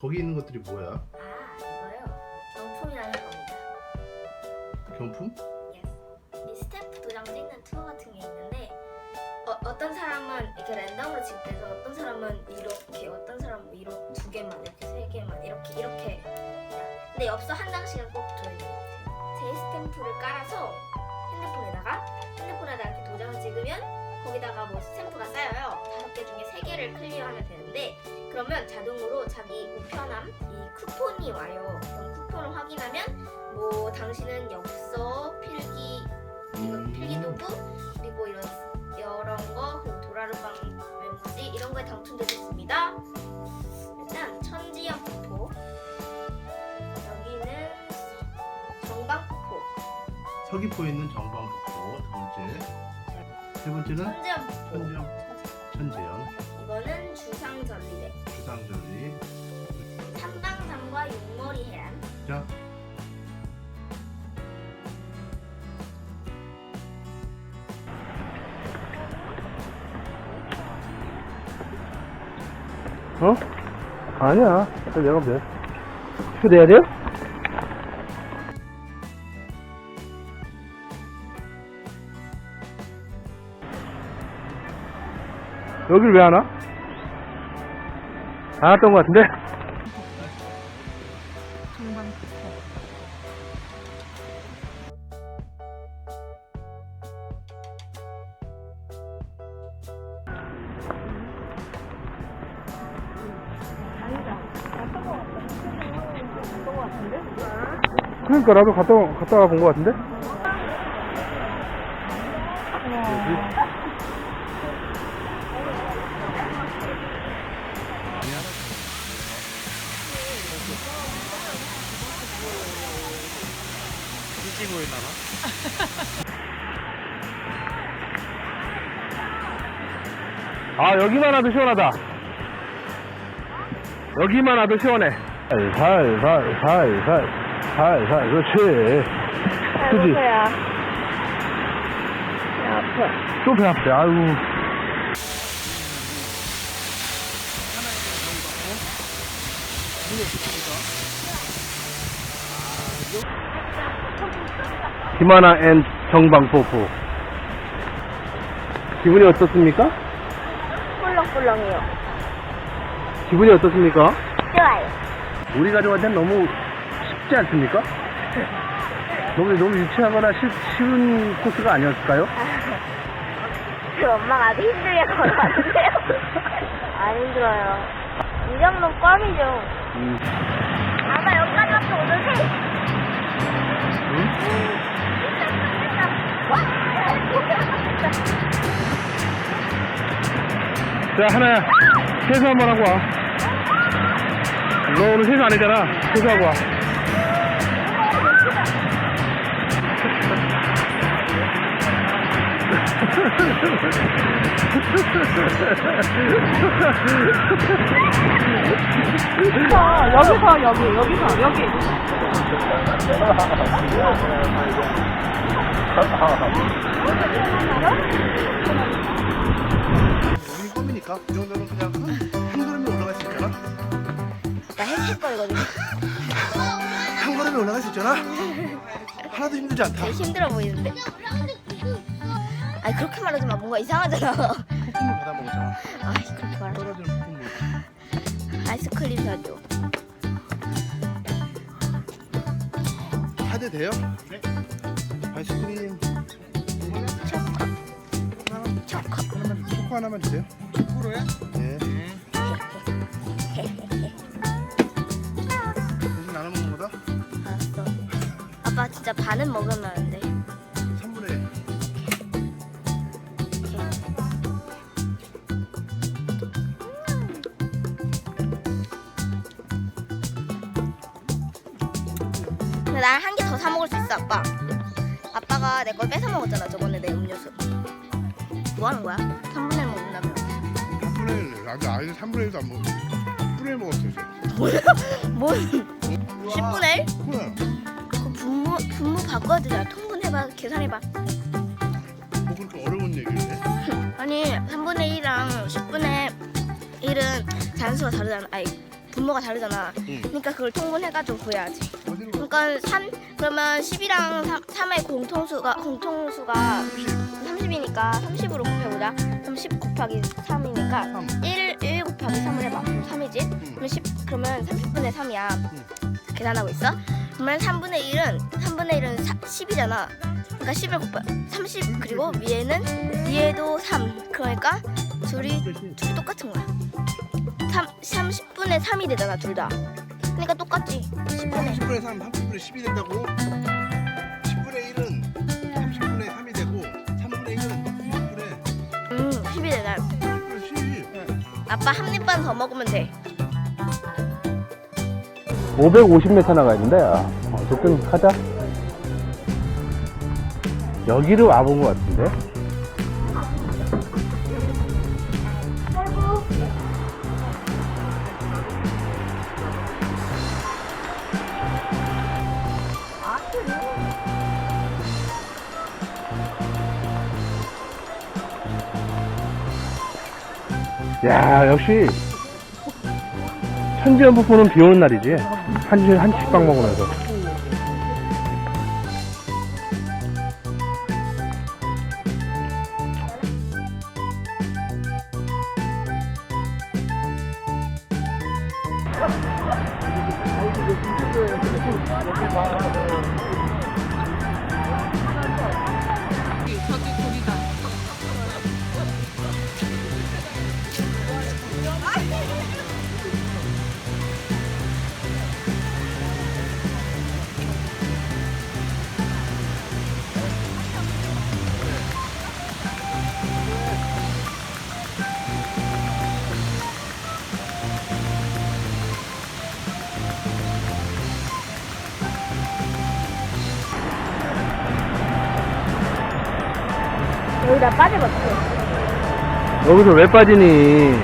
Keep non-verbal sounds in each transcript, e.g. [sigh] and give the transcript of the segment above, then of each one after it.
거기 있는 것들이 뭐야? 아 이거요 경품이라는 겁니다. 경품? 이 스탬프 도장 찍는 투어 같은 게 있는데 어, 어떤 사람은 이렇게 랜덤으로 찍돼서 어떤 사람은 이렇게 어떤 사람은 이렇게 두 개만 이렇게 세 개만 이렇게 이렇게 근데 엽서 한 장씩은 꼭 들어있는 것 같아요. 제 스탬프를 깔아서 핸드폰에다가 핸드폰에다 이렇게 도장을 찍으면 거기다가 뭐 스탬프가 쌓여요. 다섯 개 중에 세 개를 클리어하면 되는데 그러면 자동으로 자기 우편함 이 쿠폰이 와요. 그럼 쿠폰을 확인하면 뭐 당신은 엽서, 필기, 이거 음. 필기도구 그리고 이런 여러 거 그리고 도라르방 메모지 이런 거에 당첨되셨습니다. 일단 천지연 폭포 여기는 정박폭포 서귀포에 있는 정방폭포 두 번째. 세 번째는 천지연 폭포 천지연 천재연 자 어? 아니야. 그래, 내가 돼. 휴대해야 돼요? 여길 왜 안 와? 안 왔던 것 같은데? 그러니까 나도 갔다, 갔다 와본것 같은데? 아, 여기만 와도 시원하다. 여기만 와도 시원해. 살살, 살, 살, 살, 살, 살, 그렇지. 그지? 또배 아프대, 아유. 김하나 앤 정방포포. 기분이 어떻습니까? 꿀렁꿀렁해요 기분이 어떻습니까? 좋아요 우리 가족한테는 너무 쉽지 않습니까? 너무, 너무 유치하거나 쉬, 쉬운 코스가 아니었을까요? 그 엄마가 아주 힘들게 걸어왔는데요 [laughs] 안 힘들어요 이 정도는 껌이죠 음. 아마 여기까지 왔어 오늘 세 자, 하나야. 세수 한번 하고 와. 너 오늘 세수 안 했잖아. 세수하고 와. 여기서 여기 여기서 여기 우리 꿈이니까 이 정도는 그냥 한, 한 걸음에 올라갈 수 있잖아. 나 헬스거리거든 걸음에 올라갈 수 있잖아. 하나도 힘들지 않다. 되게 힘들어 보이는데 아니 그렇게 말하지 마 뭔가 이상하잖아 폭풍물 받아 먹었잖아. 아이 그렇게 말하지 떨어지는 폭풍물. 마 아이스크림 사줘 하드 돼요? 네. 아이스크림 초코 하나만, 하나만 초코 하나만 주세요. 초코로요? 네. 반은 먹으면 안 돼. 3분의 1. 근데 난 한 개 더 사 먹을 수 있어 아빠 아빠가 내 걸 뺏어 먹었잖아 저번에 내 음료수 뭐 하는 거야? 3분의 1 먹는다며 3분의 1. 아직 아이는 3분의 1도 안 먹어. 1분의 1 먹었어 이제. 뭔 10분의 1? 뭐야? 그 분모, 되잖아 통분해봐 계산해봐 뭐 그렇게 어려운 얘기를 해? [laughs] 아니 3분의 1이랑 10분의 1은 잔수가 다르잖아 아니 분모가 다르잖아. 응. 그러니까 그걸 통분해가지고 구해야지. 어디로 가? 그러니까 3 그러면 10이랑 3, 3의 공통수가 공통수가 30이니까 30으로 곱해보자. 그럼 10 곱하기 3이니까 3. 1, 1 곱하기 3을 해봐. 그럼 3이지? 그러면 10 그러면 30분의 3이야. 계산하고 있어? 그러면 3분의 1은 3분의 1은 10이잖아. 그러니까 10을 곱하 30 그리고 위에는 위에도 3. 그러니까 둘이 둘이 똑같은 거야. 3 30분의 3이 되잖아, 둘 다. 그러니까 똑같지. 10분의 30분의 3, 30분의 10이 된다고? 10분의 1은 30분의 3이 되고 3분의 1은 10분의 음, 10이 되나? 10분의 10. 아빠 한 입만 더 먹으면 돼. 550m 나가야 된다, 야. 어쨌든 가자. 여기로 와본 것 같은데? 야, 역시 천지연 폭포는 비 오는 날이지. 한시, 한식빵 먹으면서. 여기다 빠져봤어. 여기서 왜 빠지니?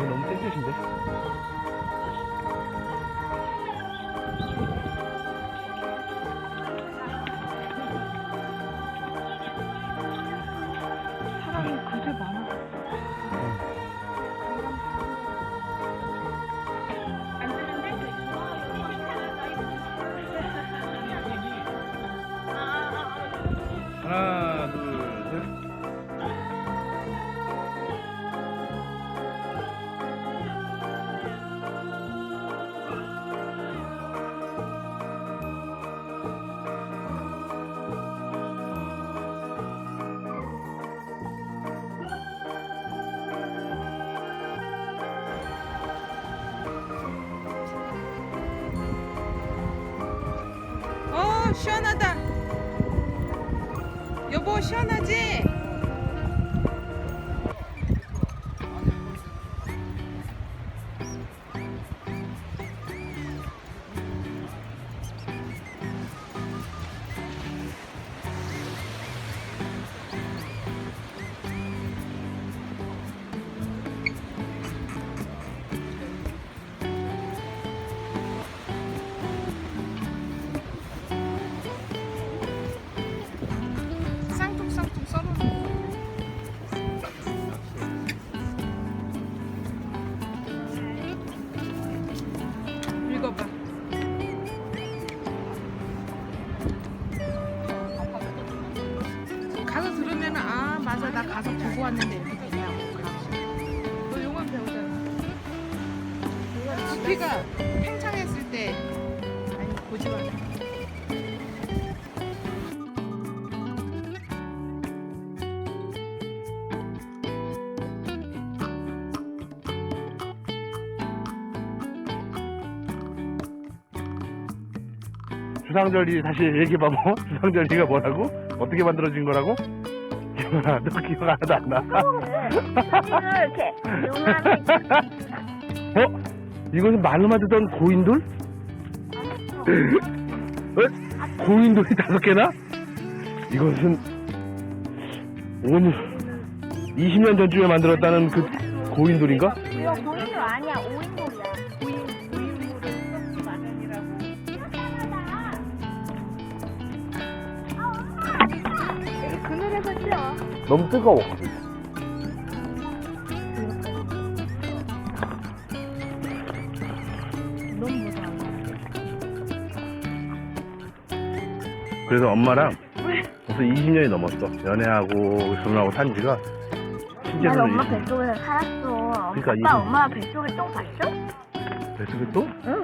이거 너무 땡볕인데? 사람이 그새 많아. 시원하다. 여보 시원하지? 맞아 나 가서 보고 왔는데 이렇게 되냐고 너 용어 배우잖아 지피가 팽창했을 때 아니 보지 마라 주상절리 다시 얘기해봐봐. [laughs] 주상절리가 뭐라고? 어떻게 만들어진 거라고? 기억아, 너 기억 하나도 안 나. 이렇게 요만하게 어? 이것은 말로만 듣던 고인돌? 어? 고인돌이 다섯 개나? 이것은 오늘 20년 전쯤에 만들었다는 그 고인돌인가? 이거 고인돌 아니야 너무 뜨거워. 너무 무서워 그래서 엄마랑 벌써 20년이 넘었어. 연애하고 결혼하고 산 지가 난 실제로는 엄마 20년. 뱃속에서 살았어 그러니까 아빠 이거- 엄마 뱃속에 똥 봤어? 뱃속에 또? 응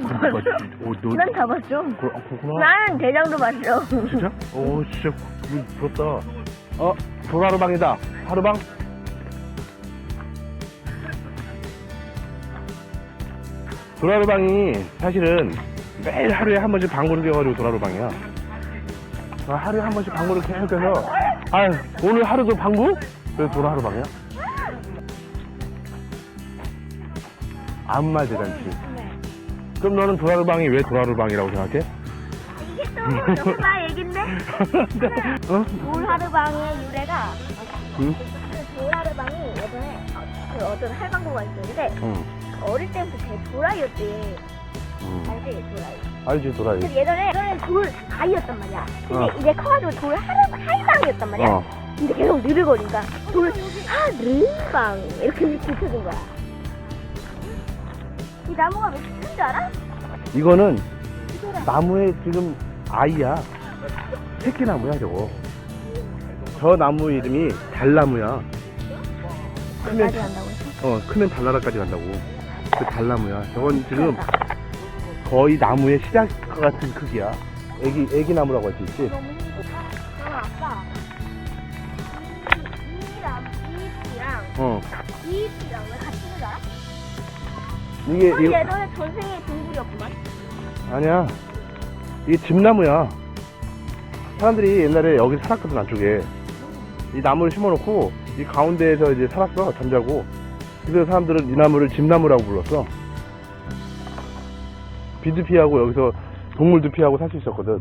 오, 너, 난 다 봤어 그, 아, 그렇구나. 난 대장도 봤어 진짜? 오, 진짜 부- 부럽다. 어, 도라르방이다. 하루방? 도라르방이 사실은 매일 하루에 한 번씩 방구를 껴가지고 도라르방이야. 아, 하루에 한 번씩 방구를 계속해서, 아 오늘 하루도 방구? 그래서 도라르방이야? 아무 말 대잔치. 그럼 너는 도라르방이 왜 도라르방이라고 생각해? 또 엄마 얘긴데? [laughs] 어? 돌하르방의 유래가 응? 그 돌하르방이 예전에 그 어떤 할방구가 있었는데 응. 어릴 때부터 도라이였지 응. 알지 도라이 알지, 도라이. 예전에 예전에 돌 아이였단 말이야 근데 어. 이제 커가지고 돌 하르, 할방이었단 말이야 어. 근데 계속 느르거니까 돌 하르방 이렇게 붙여준 거야 이 나무가 왜 큰줄 알아? 이거는 나무의 지금 아이야. 새끼나무야, 저거. 저 나무 이름이 달나무야. 크면, 몇마디 한다고 했어? 어, 크면 달나라까지 간다고. 그 달나무야. 저건 지금 거의 나무의 시작과 같은 크기야. 애기, 애기 나무라고 할 수 있지? 너무 힘들다 그럼 아빠 이, 이 나무 이 잎이랑 어. 이 잎이랑 왜 같이 있는 줄 알아? 이게, 그럼 이거, 예전에 전생에 동굴이었구만 아니야. 이게 집나무야. 사람들이 옛날에 여기 살았거든, 안쪽에. 이 나무를 심어놓고, 이 가운데에서 이제 살았어, 잠자고. 그래서 사람들은 이 나무를 집나무라고 불렀어. 비도 피하고 여기서 동물도 피하고 살 수 있었거든.